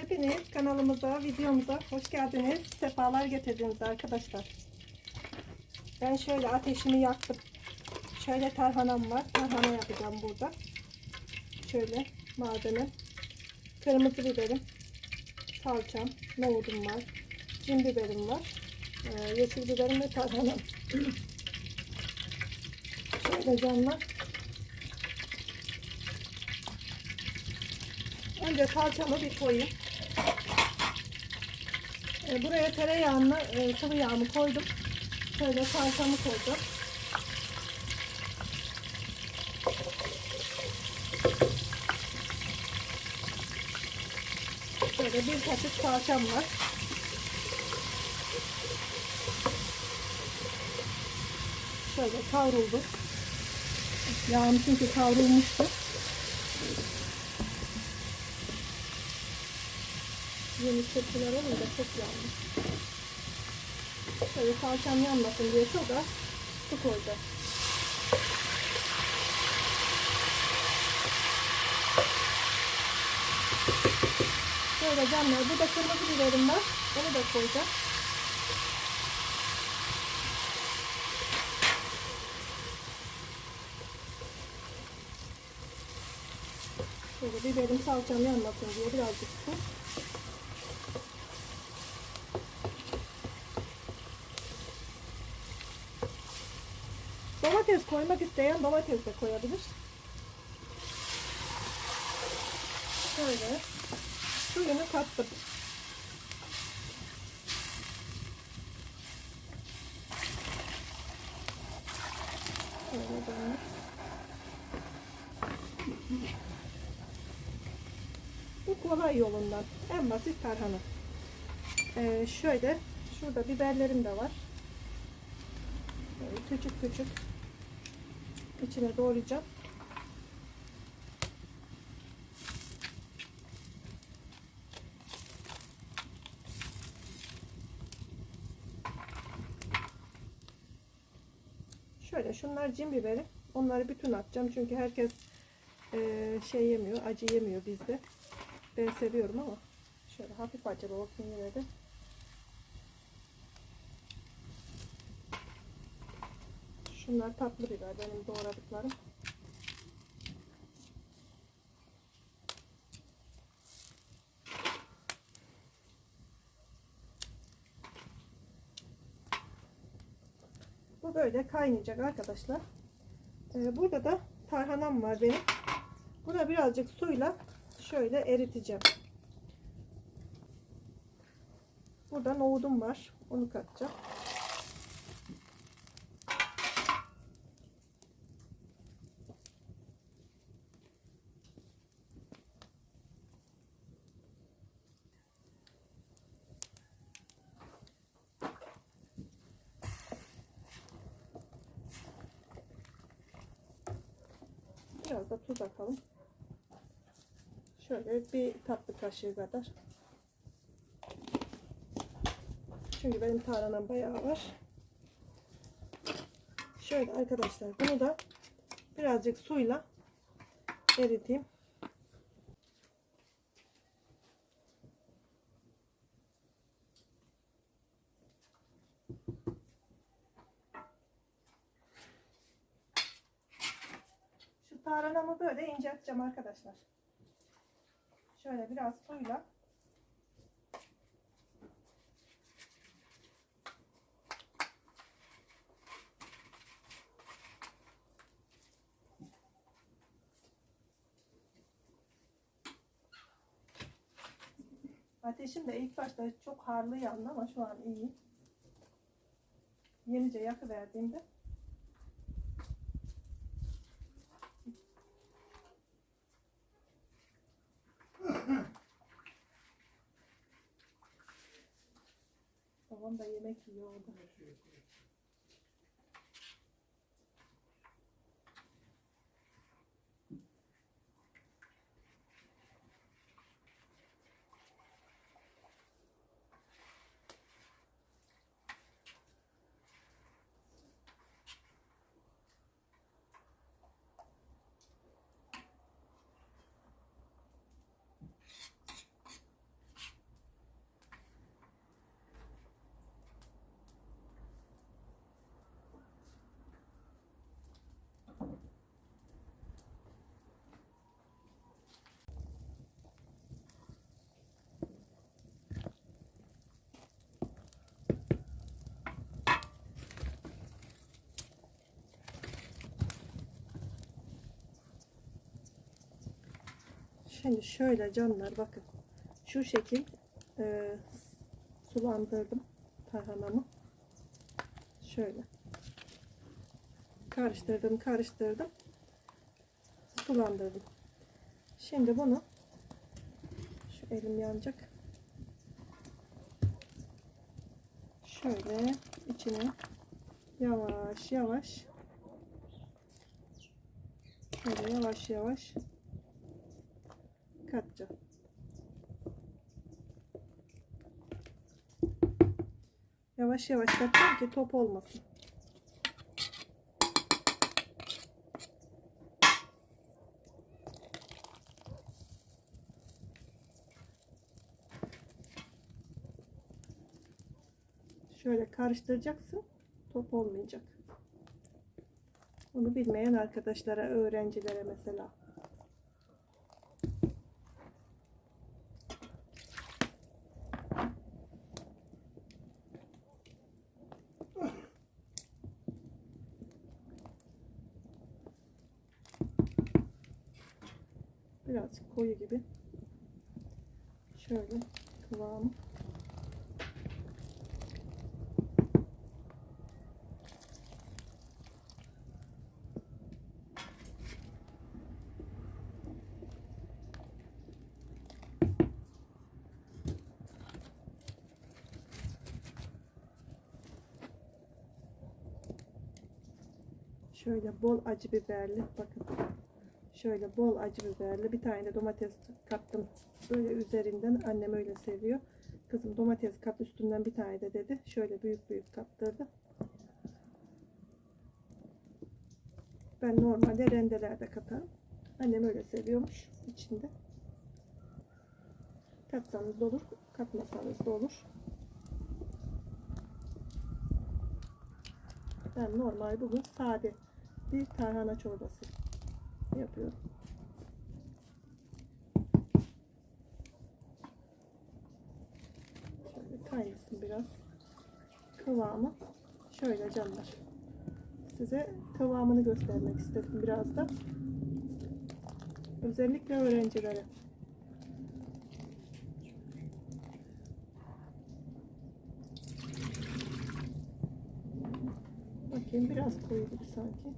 Hepiniz kanalımıza, videomuza hoş geldiniz. Sefalar getirdiniz arkadaşlar. Ben şöyle ateşimi yaktım. Şöyle tarhanam var. Tarhana yapacağım burada. Şöyle malzeme. Kırmızı biberim. Salçam. Nohudum var. Cin biberim var. Ee, yeşil biberim ve tarhanam. şöyle canlar. Önce salçamı bir koyayım. Ee, Buraya tereyağını, e, sıvı yağımı koydum. Şöyle salçamı koydum. Şöyle bir kaşık salçam var. Şöyle kavruldu. Yağım çünkü kavrulmuştu. Yeni tepkiler olunca çok yanmış. Şöyle salçam yanmasın diye çok az su koyacağım. Şöyle canlar. Bu kırmızı biberim var. Onu da koyacağım. Şöyle biberim salçam yanmasın diye birazcık su. Domates koymak isteyen domates de koyabilir. Şöyle suyunu kattım. Şöyle dönüyor. Bu kolay yolundan. En basit tarhana. Ee, şöyle şurada biberlerim de var. Böyle küçük küçük içine doğrayacağım. Şöyle şunlar cin biberi. Onları bütün atacağım. Çünkü herkes eee, şey yemiyor, acı yemiyor bizde. Ben seviyorum ama şöyle hafif acılı olsun yine de. Şunlar tatlı biber benim doğradıklarım. Bu böyle kaynayacak arkadaşlar. Ee, burada da tarhanam var benim. Buna birazcık suyla şöyle eriteceğim. Burada nohudum var. Onu katacağım. Biraz da tuz atalım. Şöyle bir tatlı kaşığı kadar. Çünkü benim tarhanam bayağı var. Şöyle arkadaşlar bunu da birazcık suyla eriteyim. Şu tarhanamı böyle incelteceğim arkadaşlar. Şöyle biraz suyla Ateşim de ilk başta çok harlı yandı ama şu an iyi. Yenice yakıverdiğimde da yemek yiyor. Şimdi şöyle canlar bakın. Şu şekil e, sulandırdım tarhanamı. Şöyle. Karıştırdım, karıştırdım. Sulandırdım. Şimdi bunu şu elim yanacak. Şöyle içine yavaş yavaş şöyle yavaş yavaş katacağım. Yavaş yavaş katacağım ki top olmasın. Şöyle karıştıracaksın. Top olmayacak. Bunu bilmeyen arkadaşlara, öğrencilere mesela. Birazcık koyu gibi. Şöyle kıvamı. Şöyle bol acı biberli bakın. Şöyle bol acı biberli bir tane de domates kattım. Böyle üzerinden annem öyle seviyor. Kızım domates kat üstünden bir tane de dedi. Şöyle büyük büyük kattırdı. Ben normalde rendelerde katarım. Annem öyle seviyormuş içinde. Katsanız da olur, katmasanız da olur. Ben normal bugün sade bir tarhana çorbası yapıyorum. Şöyle kaynasın biraz. Kıvamı şöyle canlar. Size kıvamını göstermek istedim biraz da. Özellikle öğrencilere. Bakayım biraz koyu sanki.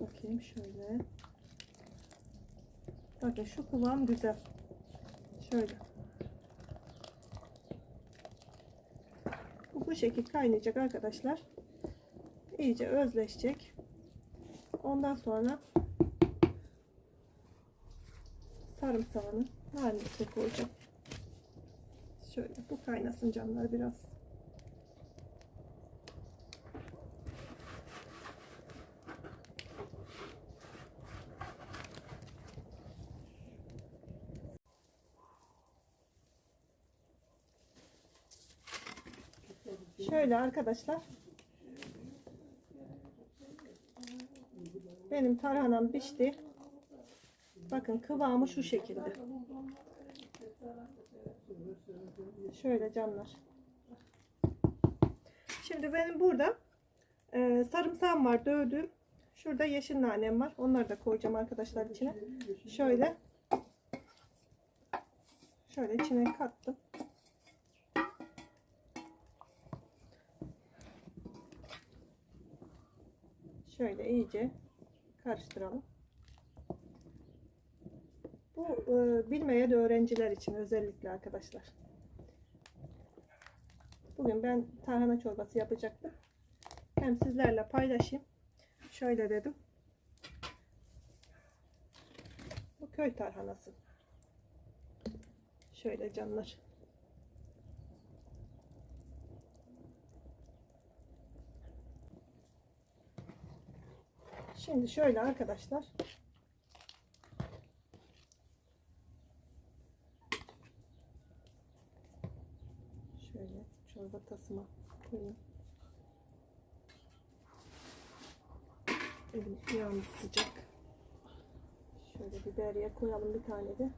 Bakayım şöyle. Bakın şu kıvam güzel. Şöyle. Bu, bu şekil kaynayacak arkadaşlar. İyice özleşecek. Ondan sonra sarımsağını haline koyacağım. Şöyle bu kaynasın canlar biraz. Şöyle arkadaşlar. Benim tarhanam pişti. Bakın kıvamı şu şekilde. Şöyle canlar. Şimdi benim burada e, sarımsağım var dövdüğüm. Şurada yeşil nanem var. Onları da koyacağım arkadaşlar içine. Şöyle. Şöyle içine kattım. Şöyle iyice karıştıralım. Bu e, bilmeyen öğrenciler için özellikle arkadaşlar. Bugün ben tarhana çorbası yapacaktım. Hem sizlerle paylaşayım. Şöyle dedim. Bu köy tarhanası. Şöyle canlar. Şimdi şöyle arkadaşlar. Şöyle çorba tasıma koyayım. Elim yalnız sıcak. Şöyle biberiye koyalım bir tane de.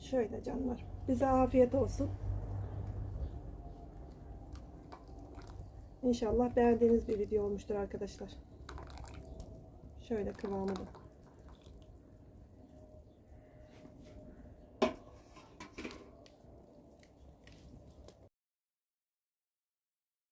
Şöyle canlar. Bize afiyet olsun. İnşallah beğendiğiniz bir video olmuştur arkadaşlar. Şöyle kıvamı da.